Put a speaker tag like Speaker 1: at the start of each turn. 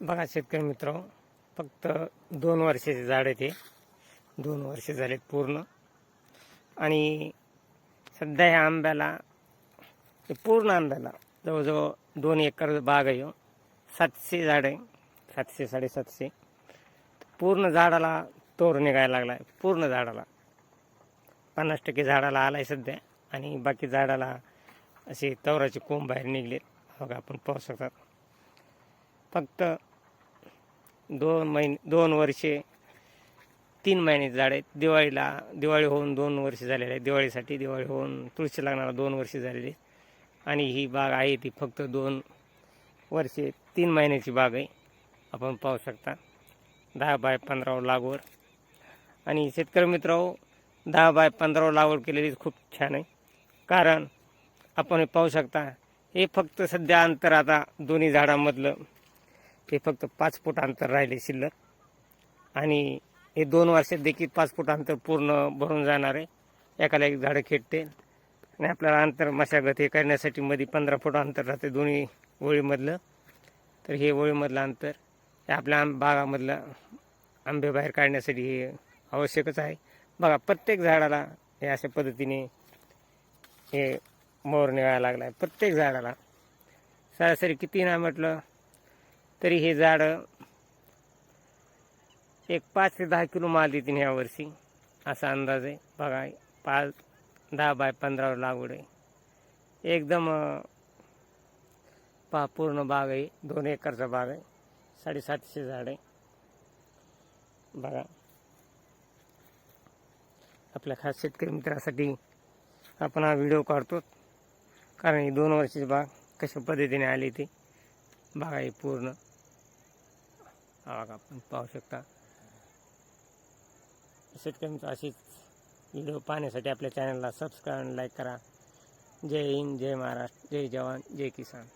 Speaker 1: बघा शेतकरी मित्र फक्त दोन वर्षाचे झाड आहे ते. दोन वर्ष झालेत पूर्ण. आणि सध्या ह्या आंब्याला पूर्ण आंब्याला जवळजवळ दोन एकर बाग आहे हो. सातशे झाड आहे. सातशे साडेसातशे. पूर्ण झाडाला तोर निघायला लागला आहे पूर्ण झाडाला. पन्नास टक्के झाडाला आला आहे सध्या. आणि बाकी झाडाला असे तवराचे कोंब बाहेर निघलेत. बघा आपण पाहू शकतात फक्त दोन महिने दोन वर्षे तीन महिन्याचे झाड आहेत दिवाळीला दिवाळी होऊन दोन वर्ष झालेले आहे दिवाळीसाठी दिवाळी होऊन तुळशी लागणारा दोन वर्ष झालेली आणि ही बाग आहे ती फक्त दोन वर्षे तीन महिन्याची बाग आहे. आपण पाहू शकता. दहा बाय पंधरावर लागवड. आणि शेतकरी मित्र दहा बाय पंधरावर लागवड केलेली खूप छान आहे. कारण आपण हे पाहू शकता हे फक्त सध्या अंतर आता दोन्ही झाडांमधलं ते फक्त पाच फूट अंतर राहिले शिल्लक. आणि हे दोन वर्षात देखील पाच फूट अंतर पूर्ण भरून जाणार आहे. एकाला एक झाडं खेटते. आणि आपल्याला अंतर मशागत हे करण्यासाठी मध्ये पंधरा फूट अंतर राहते दोन्ही ओळीमधलं. तर हे ओळीमधलं अंतर हे आपल्या आंब बागामधलं आंबे बाहेर काढण्यासाठी हे आवश्यकच आहे. बघा प्रत्येक झाडाला हे अशा पद्धतीने हे मोर निघायला लागला आहे प्रत्येक झाडाला सरासरी किती नाही म्हटलं? तरी हे झाडं एक पाच ते दहा किलो माल देतील ह्या वर्षी असा अंदाज आहे. बघा पाच दहा बाय पंधरावर लागवड आहे. एकदम पा पहा पूर्ण बाग आहे. दोन एकरचा बाग आहे. साडेसातशे झाड आहे. बघा. आपल्या खास शेतकरी मित्रासाठी आपण हा व्हिडिओ काढतो. कारण ही दोन वर्षाची बाग कशा पद्धतीने आली ती बाग आहे पूर्ण. हा आपण पाहू शकता. शेतकऱ्यांचा अशीच व्हिडिओ पाहण्यासाठी आपल्या चॅनलला सबस्क्राईब आणि लाईक करा. जय हिंद जय महाराष्ट्र जय जवान जय किसान.